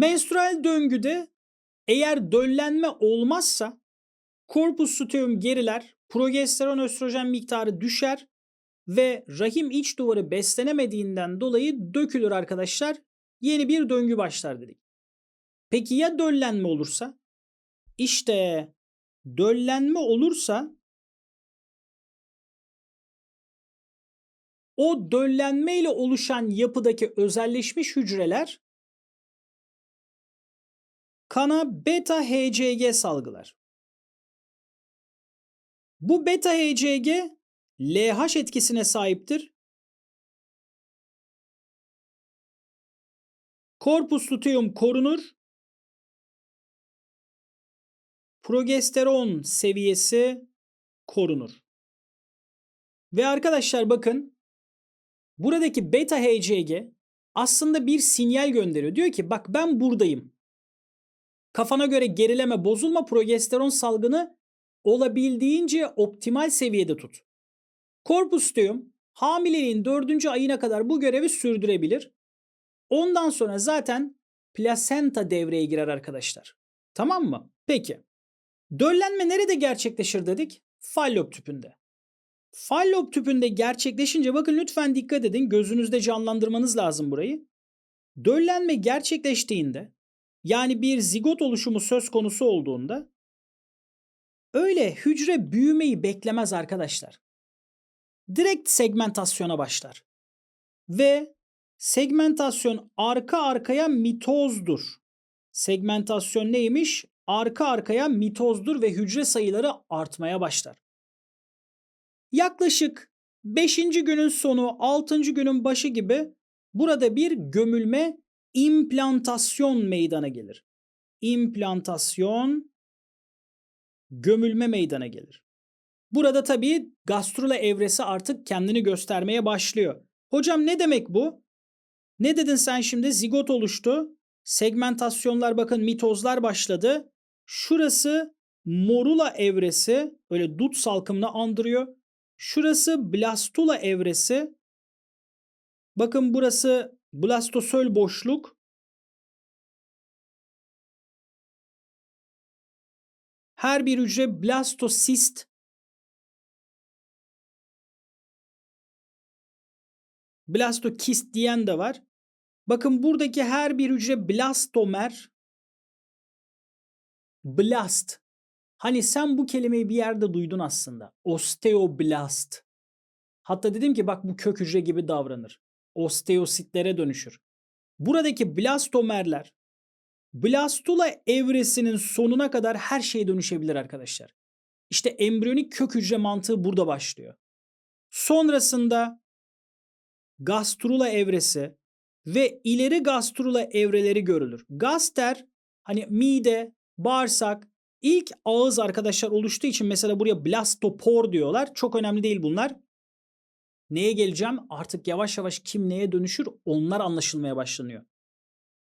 Menstrual döngüde eğer döllenme olmazsa korpus luteum geriler, progesteron östrojen miktarı düşer ve rahim iç duvarı beslenemediğinden dolayı dökülür arkadaşlar. Yeni bir döngü başlar dedik. Peki ya döllenme olursa? İşte döllenme olursa o döllenme ile oluşan yapıdaki özelleşmiş hücreler kana beta HCG salgılar. Bu beta HCG LH etkisine sahiptir. Korpus luteum korunur. Progesteron seviyesi korunur. Ve arkadaşlar bakın buradaki beta HCG aslında bir sinyal gönderiyor. Diyor ki bak ben buradayım. Kafana göre gerileme bozulma progesteron salgını olabildiğince optimal seviyede tut. Korpus luteum hamileliğin dördüncü ayına kadar bu görevi sürdürebilir. Ondan sonra zaten plasenta devreye girer arkadaşlar. Tamam mı? Peki. Döllenme nerede gerçekleşir dedik? Fallop tüpünde. Fallop tüpünde gerçekleşince bakın lütfen dikkat edin gözünüzde canlandırmanız lazım burayı. Döllenme gerçekleştiğinde yani bir zigot oluşumu söz konusu olduğunda öyle hücre büyümeyi beklemez arkadaşlar. Direkt segmentasyona başlar. Ve segmentasyon arka arkaya mitozdur. Segmentasyon neymiş? Arka arkaya mitozdur ve hücre sayıları artmaya başlar. Yaklaşık 5. günün sonu, 6. günün başı gibi burada bir gömülme implantasyon meydana gelir. İmplantasyon gömülme meydana gelir. Burada tabii gastrula evresi artık kendini göstermeye başlıyor. Hocam ne demek bu? Ne dedin sen şimdi? Zigot oluştu. Segmentasyonlar bakın mitozlar başladı. Şurası morula evresi. Öyle dut salkımını andırıyor. Şurası blastula evresi. Bakın burası blastosöl boşluk. Her bir hücre blastosist blastokist diyen de var. Bakın buradaki her bir hücre blastomer blast. Hani sen bu kelimeyi bir yerde duydun aslında. Osteoblast. Hatta dedim ki bak bu kök hücre gibi davranır. Osteositlere dönüşür. Buradaki blastomerler blastula evresinin sonuna kadar her şeye dönüşebilir arkadaşlar. İşte embriyonik kök hücre mantığı burada başlıyor. Sonrasında gastrula evresi ve ileri gastrula evreleri görülür. Gaster hani mide, bağırsak, ilk ağız arkadaşlar oluştuğu için mesela buraya blastopor diyorlar. Çok önemli değil bunlar. Neye geleceğim? Artık yavaş yavaş kim neye dönüşür onlar anlaşılmaya başlanıyor.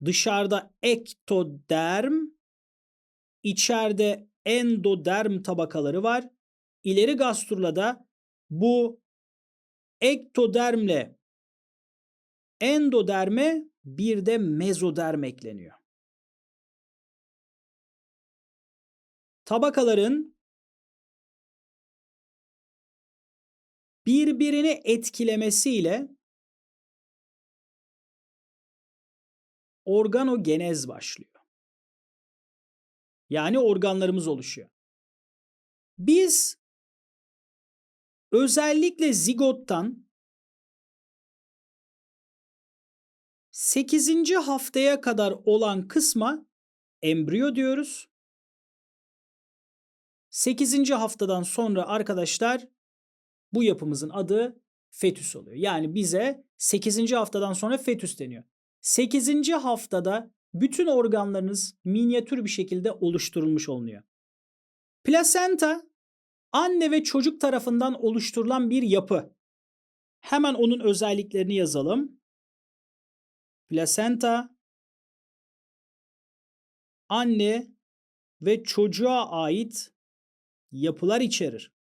Dışarıda ektoderm, içeride endoderm tabakaları var. İleri gastrulada bu ektodermle endoderme bir de mezoderm ekleniyor. Tabakaların birbirini etkilemesiyle organogenez başlıyor. Yani organlarımız oluşuyor. Biz özellikle zigottan 8. haftaya kadar olan kısma embriyo diyoruz. 8. haftadan sonra arkadaşlar bu yapımızın adı fetüs oluyor. Yani bize 8. haftadan sonra fetüs deniyor. 8. haftada bütün organlarınız minyatür bir şekilde oluşturulmuş oluyor. Plasenta anne ve çocuk tarafından oluşturulan bir yapı. Hemen onun özelliklerini yazalım. Plasenta anne ve çocuğa ait yapılar içerir.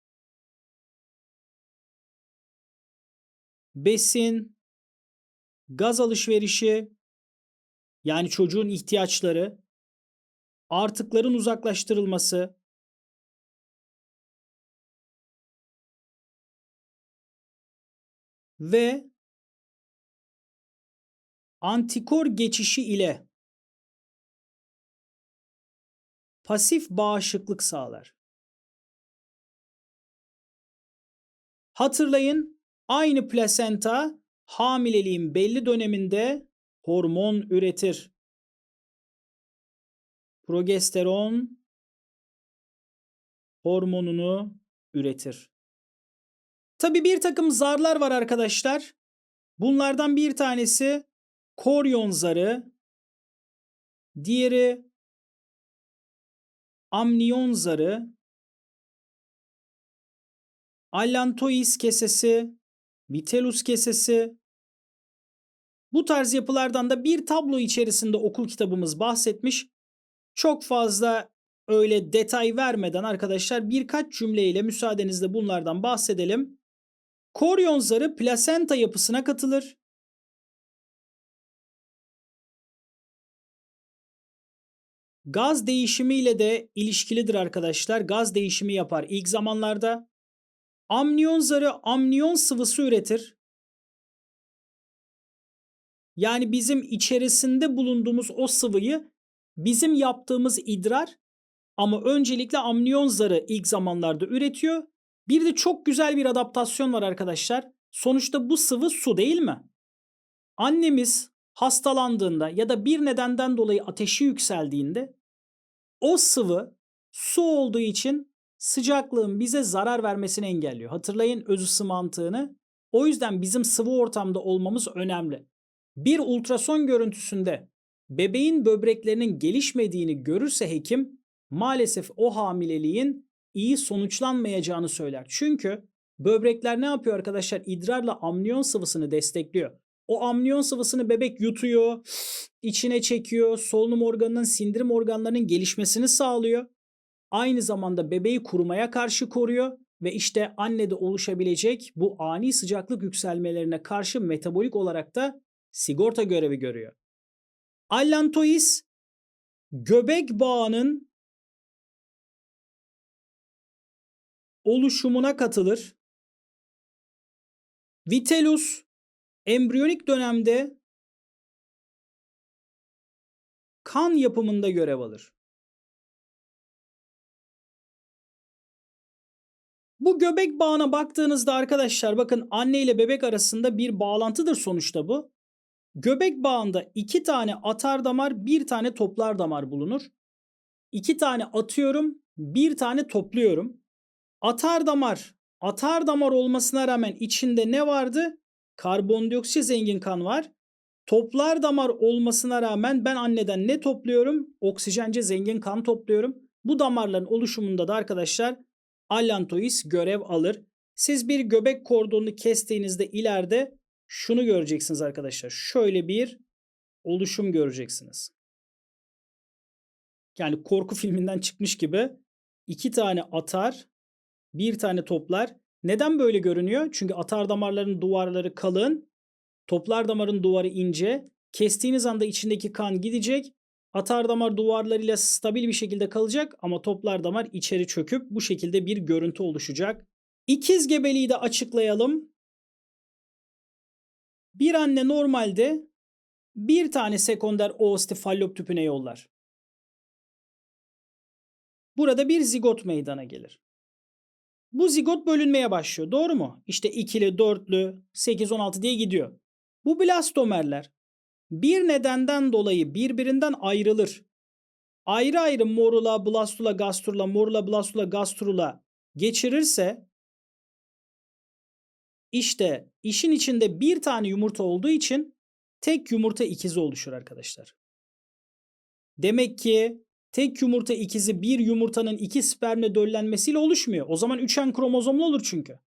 Besin, gaz alışverişi, yani çocuğun ihtiyaçları, artıkların uzaklaştırılması, ve antikor geçişi ile pasif bağışıklık sağlar. Hatırlayın aynı plasenta hamileliğin belli döneminde hormon üretir. Progesteron hormonunu üretir. Tabi bir takım zarlar var arkadaşlar. Bunlardan bir tanesi koryon zarı, diğeri amniyon zarı, allantois kesesi, vitellus kesesi. Bu tarz yapılardan da bir tablo içerisinde okul kitabımız bahsetmiş. Çok fazla öyle detay vermeden arkadaşlar birkaç cümleyle müsaadenizle bunlardan bahsedelim. Koryon zarı plasenta yapısına katılır. Gaz değişimiyle de ilişkilidir arkadaşlar. Gaz değişimi yapar ilk zamanlarda. Amniyon zarı amniyon sıvısı üretir. Yani bizim içerisinde bulunduğumuz o sıvıyı bizim yaptığımız idrar ama öncelikle amniyon zarı ilk zamanlarda üretiyor. Bir de çok güzel bir adaptasyon var arkadaşlar. Sonuçta bu sıvı su değil mi? Annemiz hastalandığında ya da bir nedenden dolayı ateşi yükseldiğinde o sıvı su olduğu için sıcaklığın bize zarar vermesini engelliyor. Hatırlayın öz ısı mantığını. O yüzden bizim sıvı ortamda olmamız önemli. Bir ultrason görüntüsünde bebeğin böbreklerinin gelişmediğini görürse hekim maalesef o hamileliğin iyi sonuçlanmayacağını söyler. Çünkü böbrekler ne yapıyor arkadaşlar? İdrarla amniyon sıvısını destekliyor. O amniyon sıvısını bebek yutuyor, içine çekiyor, solunum organının, sindirim organlarının gelişmesini sağlıyor. Aynı zamanda bebeği kurumaya karşı koruyor ve işte annede oluşabilecek bu ani sıcaklık yükselmelerine karşı metabolik olarak da sigorta görevi görüyor. Allantois göbek bağının oluşumuna katılır. Vitellus embriyonik dönemde kan yapımında görev alır. Bu göbek bağına baktığınızda arkadaşlar bakın anne ile bebek arasında bir bağlantıdır sonuçta bu. Göbek bağında iki tane atar damar, bir tane toplar damar bulunur. İki tane atıyorum, bir tane topluyorum. Atar damar, atar damar olmasına rağmen içinde ne vardı? Karbondioksit zengin kan var. Toplar damar olmasına rağmen ben anneden ne topluyorum? Oksijence zengin kan topluyorum. Bu damarların oluşumunda da arkadaşlar allantois görev alır. Siz bir göbek kordonunu kestiğinizde ileride şunu göreceksiniz arkadaşlar. Şöyle bir oluşum göreceksiniz. Yani korku filminden çıkmış gibi iki tane atar, bir tane toplar. Neden böyle görünüyor? Çünkü atar damarların duvarları kalın, toplar damarın duvarı ince. Kestiğiniz anda içindeki kan gidecek. Atar damar duvarlarıyla stabil bir şekilde kalacak ama toplar damar içeri çöküp bu şekilde bir görüntü oluşacak. İkiz gebeliği de açıklayalım. Bir anne normalde bir tane sekonder oosti fallop tüpüne yollar. Burada bir zigot meydana gelir. Bu zigot bölünmeye başlıyor. Doğru mu? İşte ikili, dörtlü, 8, 16 diye gidiyor. Bu blastomerler bir nedenden dolayı birbirinden ayrılır. Ayrı ayrı morula, blastula, gastrula, morula, blastula, gastrula geçirirse işte işin içinde bir tane yumurta olduğu için tek yumurta ikizi oluşur arkadaşlar. Demek ki tek yumurta ikizi bir yumurtanın iki spermle döllenmesiyle oluşmuyor. O zaman üçen kromozomlu olur çünkü.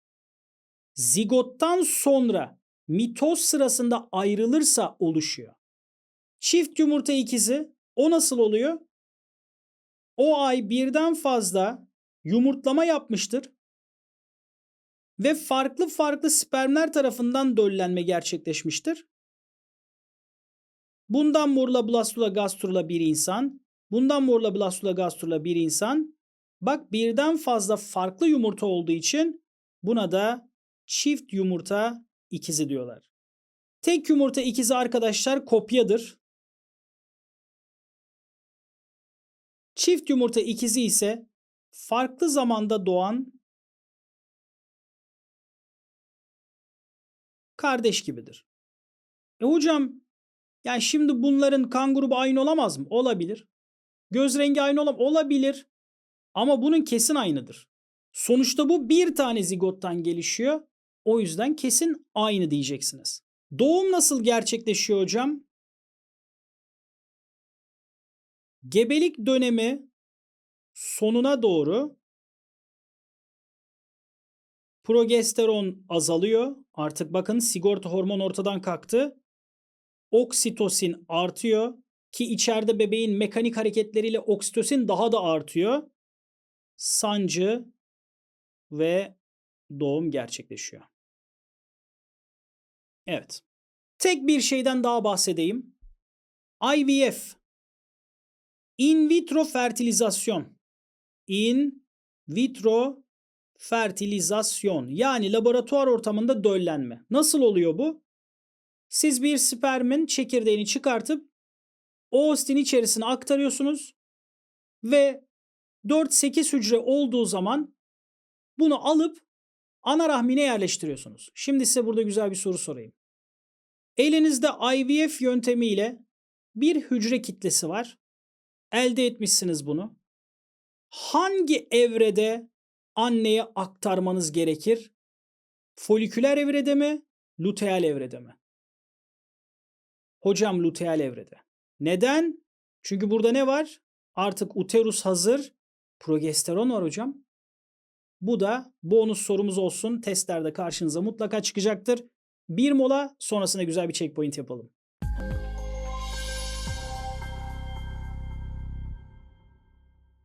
Zigottan sonra mitoz sırasında ayrılırsa oluşuyor. Çift yumurta ikizi o nasıl oluyor? O ay birden fazla yumurtlama yapmıştır ve farklı farklı spermler tarafından döllenme gerçekleşmiştir. Bundan morla blastula gastrula bir insan. Bundan morla blastula gastrula bir insan. Bak birden fazla farklı yumurta olduğu için buna da çift yumurta ikizi diyorlar. Tek yumurta ikizi arkadaşlar kopyadır. Çift yumurta ikizi ise farklı zamanda doğan kardeş gibidir. E hocam yani şimdi bunların kan grubu aynı olamaz mı? Olabilir. Göz rengi aynı olamaz Olabilir. Ama bunun kesin aynıdır. Sonuçta bu bir tane zigottan gelişiyor. O yüzden kesin aynı diyeceksiniz. Doğum nasıl gerçekleşiyor hocam? Gebelik dönemi sonuna doğru progesteron azalıyor. Artık bakın sigorta hormon ortadan kalktı. Oksitosin artıyor ki içeride bebeğin mekanik hareketleriyle oksitosin daha da artıyor. Sancı ve doğum gerçekleşiyor. Evet. Tek bir şeyden daha bahsedeyim. IVF In vitro fertilizasyon. In vitro fertilizasyon yani laboratuvar ortamında döllenme. Nasıl oluyor bu? Siz bir spermin çekirdeğini çıkartıp oostin içerisine aktarıyorsunuz ve 4-8 hücre olduğu zaman bunu alıp ana rahmine yerleştiriyorsunuz. Şimdi size burada güzel bir soru sorayım. Elinizde IVF yöntemiyle bir hücre kitlesi var. Elde etmişsiniz bunu. Hangi evrede anneye aktarmanız gerekir? Foliküler evrede mi? Luteal evrede mi? Hocam luteal evrede. Neden? Çünkü burada ne var? Artık uterus hazır. Progesteron var hocam. Bu da bonus sorumuz olsun. Testlerde karşınıza mutlaka çıkacaktır. Bir mola sonrasında güzel bir checkpoint yapalım.